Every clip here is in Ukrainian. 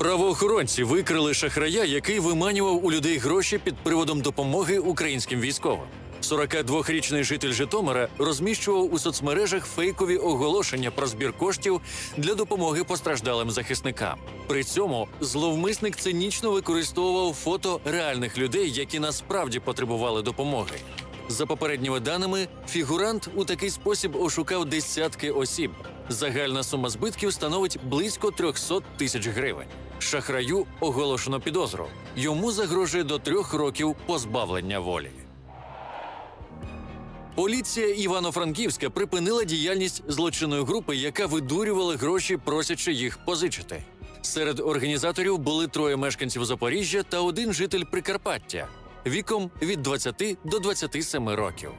Правоохоронці викрили шахрая, який виманював у людей гроші під приводом допомоги українським військовим. 42-річний житель Житомира розміщував у соцмережах фейкові оголошення про збір коштів для допомоги постраждалим захисникам. При цьому зловмисник цинічно використовував фото реальних людей, які насправді потребували допомоги. За попередніми даними, фігурант у такий спосіб ошукав десятки осіб. Загальна сума збитків становить близько 300 тисяч гривень. Шахраю оголошено підозру. Йому загрожує до трьох років позбавлення волі. Поліція Івано-Франківська припинила діяльність злочинної групи, яка видурювала гроші, просячи їх позичити. Серед організаторів були троє мешканців Запоріжжя та один житель Прикарпаття віком від 20 до 27 років.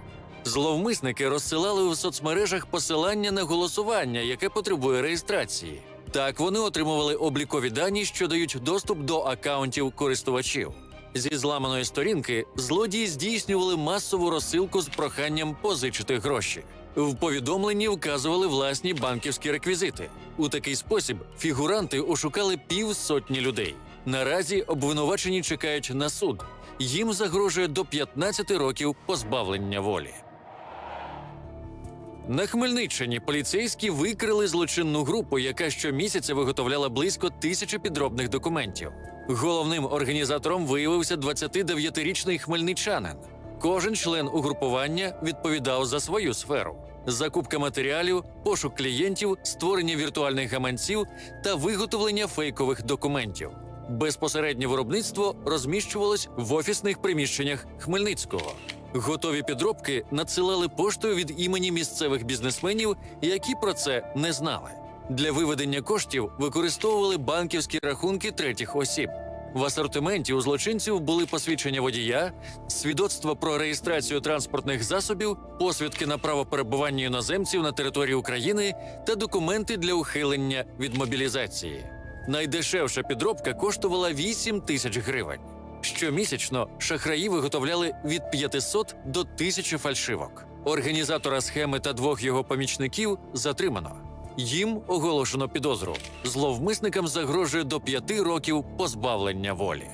Зловмисники розсилали у соцмережах посилання на голосування, яке потребує реєстрації. Так вони отримували облікові дані, що дають доступ до акаунтів користувачів. Зі зламаної сторінки злодії здійснювали масову розсилку з проханням позичити гроші. В повідомленні вказували власні банківські реквізити. У такий спосіб фігуранти ошукали півсотні людей. Наразі обвинувачені чекають на суд. Їм загрожує до 15 років позбавлення волі. На Хмельниччині поліцейські викрили злочинну групу, яка щомісяця виготовляла близько тисячі підробних документів. Головним організатором виявився 29-річний хмельничанин. Кожен член угрупування відповідав за свою сферу: закупка матеріалів, пошук клієнтів, створення віртуальних гаманців та виготовлення фейкових документів. Безпосереднє виробництво розміщувалось в офісних приміщеннях Хмельницького. Готові підробки надсилали поштою від імені місцевих бізнесменів, які про це не знали. Для виведення коштів використовували банківські рахунки третіх осіб. В асортименті у злочинців були посвідчення водія, свідоцтва про реєстрацію транспортних засобів, посвідки на право перебування іноземців на території України та документи для ухилення від мобілізації. Найдешевша підробка коштувала 8 тисяч гривень. Щомісячно шахраї виготовляли від 500 до 1000 фальшивок. Організатора схеми та двох його помічників затримано. Їм оголошено підозру. Зловмисникам загрожує до 5 років позбавлення волі.